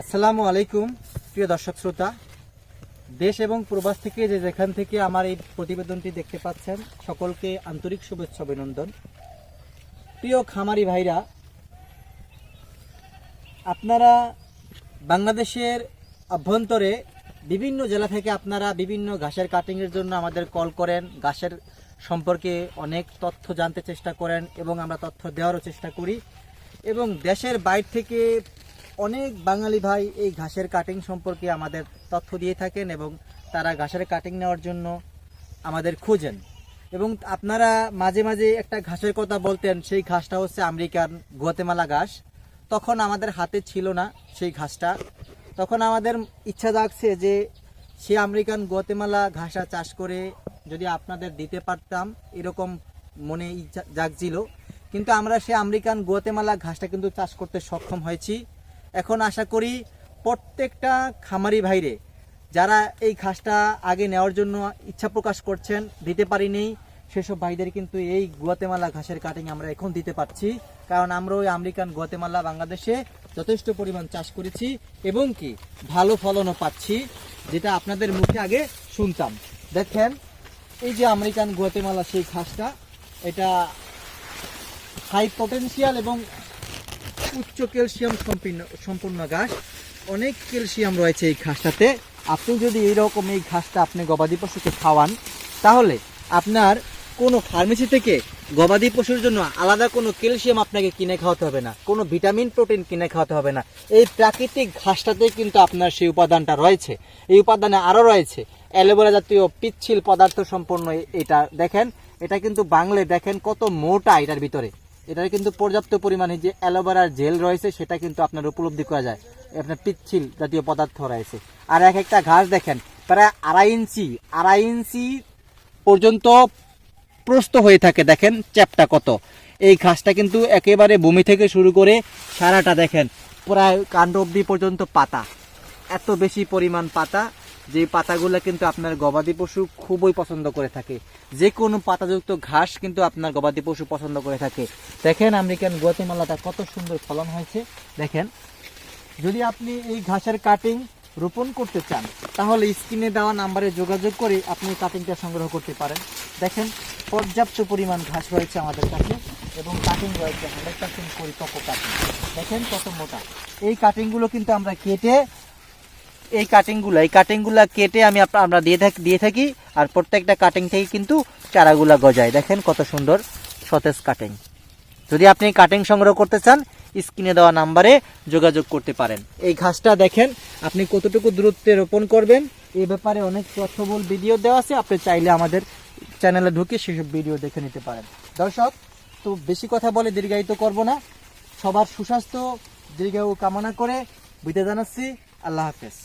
আসসালামু আলাইকুম, প্রিয় দর্শক শ্রোতা। দেশ এবং প্রবাস থেকে যে যেখান থেকে আমার এই প্রতিবেদনটি দেখতে পাচ্ছেন, সকলকে আন্তরিক শুভেচ্ছা, অভিনন্দন। প্রিয় খামারি ভাইরা, আপনারা বাংলাদেশের অভ্যন্তরে বিভিন্ন জেলা থেকে আপনারা বিভিন্ন ঘাসের কাটিংয়ের জন্য আমাদের কল করেন। ঘাসের সম্পর্কে অনেক তথ্য জানতে চেষ্টা করেন এবং আমরা তথ্য দেওয়ারও চেষ্টা করি। এবং দেশের বাইরে থেকে অনেক বাঙালি ভাই এই ঘাসের কাটিং সম্পর্কে আমাদের তথ্য দিয়ে থাকেন এবং তারা ঘাসের কাটিং নেওয়ার জন্য আমাদের খোঁজেন। এবং আপনারা মাঝে মাঝে একটা ঘাসের কথা বলতেন, সেই ঘাসটা হচ্ছে আমেরিকান গুয়াতেমালা ঘাস। তখন আমাদের হাতে ছিল না সেই ঘাসটা। তখন আমাদের ইচ্ছা জাগছে যে সে আমেরিকান গুয়াতেমালা ঘাসা চাষ করে যদি আপনাদের দিতে পারতাম, এরকম মনে ইচ্ছা জাগছিল। কিন্তু আমরা সে আমেরিকান গুয়াতেমালা ঘাসটা কিন্তু চাষ করতে সক্ষম হয়েছি। এখন আশা করি প্রত্যেকটা খামারি ভাইরে যারা এই ঘাসটা আগে নেওয়ার জন্য ইচ্ছা প্রকাশ করছেন, দিতে পারিনি, সেসব ভাইদের কিন্তু এই গুয়াতেমালা ঘাসের কাটিং আমরা এখন দিতে পারছি। কারণ আমরা ওই আমেরিকান গুয়াতেমালা বাংলাদেশে যথেষ্ট পরিমাণ চাষ করেছি এবং কি ভালো ফলনও পাচ্ছি, যেটা আপনাদের মুখে আগে শুনতাম। দেখেন, এই যে আমেরিকান গুয়াতেমালা সেই ঘাসটা, এটা হাই পটেনশিয়াল এবং উচ্চ ক্যালসিয়াম সম্পূর্ণ সম্পূর্ণ ঘাস। অনেক ক্যালসিয়াম রয়েছে এই ঘাসটাতে। আপনি যদি এইরকম এই ঘাসটা আপনি গবাদি পশুকে খাওয়ান, তাহলে আপনার কোনো ফার্মেসি থেকে গবাদি পশুর জন্য আলাদা কোনো ক্যালসিয়াম আপনাকে কিনে খাওয়াতে হবে না। কোনো ভিটামিন, প্রোটিন কিনে খাওয়াতে হবে না। এই প্রাকৃতিক ঘাসটাতে কিন্তু আপনার সেই উপাদানটা রয়েছে। এই উপাদানে আরও রয়েছে অ্যালোভেরা জাতীয় পিচ্ছিল পদার্থ সম্পন্ন এটা। দেখেন, এটা কিন্তু বাংলায় দেখেন কত মোটা এটার ভিতরে। এটার কিন্তু পর্যাপ্ত পরিমাণে যে অ্যালোভেরার জেল রয়েছে, সেটা কিন্তু আপনার উপলব্ধি করা যায়। আপনার পিচ্ছিল জাতীয় পদার্থ রয়েছে। আর এক একটা ঘাস দেখেন, প্রায় আড়াই ইঞ্চি আড়াই ইঞ্চি পর্যন্ত প্রস্ত হয়ে থাকে, দেখেন চ্যাপটা কত। এই ঘাসটা কিন্তু একেবারে ভূমি থেকে শুরু করে সারাটা দেখেন, প্রায় কাণ্ড অব্দি পর্যন্ত পাতা। এত বেশি পরিমাণ পাতা যে পাতাগুলো কিন্তু আপনার গবাদি পশু খুবই পছন্দ করে থাকে। যে কোনো পাতাযুক্ত ঘাস কিন্তু আপনার গবাদি পশু পছন্দ করে থাকে। দেখেন আমেরিকান গুয়াতেমালাটা কত সুন্দর ফলন হয়েছে। দেখেন, যদি আপনি এই ঘাসের কাটিং রোপণ করতে চান, তাহলে স্ক্রিনে দেওয়া নাম্বারে যোগাযোগ করে আপনি কাটিংটা সংগ্রহ করতে পারেন। দেখেন, পর্যাপ্ত পরিমাণ ঘাস রয়েছে আমাদের কাছে এবং কাটিং রয়েছে। হান্ড্রেড পার্সেন্ট পরিপক্ক কাটিং দেখেন কত মোটা। এই কাটিংগুলো কিন্তু আমরা কেটে এই কাটিংগুলো এই কাটিংগুলো কেটে আমি আমরা দিয়ে থাকি দিয়ে থাকি, আর প্রত্যেকটা কাটিং থেকে কিন্তু চারাগুলা গজায়। দেখেন কত সুন্দর সতেজ কাটিং যদি আপনি কাটিং সংগ্রহ করতে চান, স্ক্রিনে দেওয়া নাম্বারে যোগাযোগ করতে পারেন। এই ঘাসটা দেখেন, আপনি কতটুকু দূরত্বে রোপণ করবেন এই ব্যাপারে অনেক তথ্যবল ভিডিও দেওয়া আছে, আপনি চাইলে আমাদের চ্যানেলে ঢুকে সেসব ভিডিও দেখে নিতে পারেন। দর্শক, তো বেশি কথা বলে দীর্ঘায়িত করব না। সবার সুস্বাস্থ্য, দীর্ঘায়ু কামনা করে বিদায় জানাচ্ছি। আল্লাহ হাফেজ।